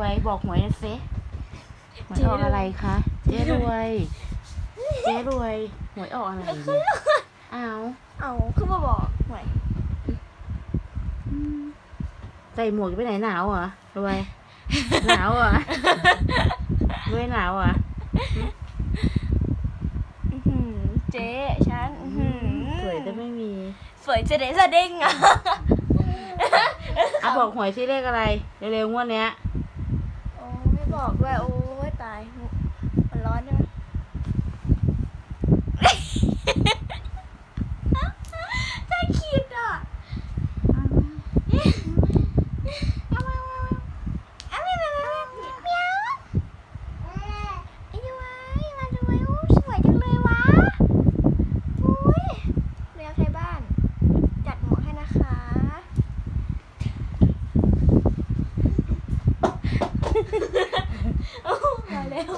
วยบอกหวยหนะเซหวยออกอะไรคะเจ๊รวยเจ๊รวยหวยออกอะไรเนี่ยอ้าวเอาคือมาบอกหวยใส่หมวกไปไหนหนาวเหรอรวยหนาวเหรอรวยหนาวเหรออื้อหือเจ๊ฉันอื้อหือสวยแต่ไม่มีสวยจะเด้จะเด้งอะอะบอกหวยที่เลขอะไรเร็วๆงวดเนี้ยโอ้ไม่ บอกด้วยโอ้ยตายมันร้อนใช่ไหมถ้าคิดอะเอามาเอามาเอามาเอามาเมียวไอ้ยูไว้มาดูไว้โอ้สวยจังเลยวะอุ้ยเรียกไทยบ้าน จัดหมวกให้นะคะ เอ้มาแล้ว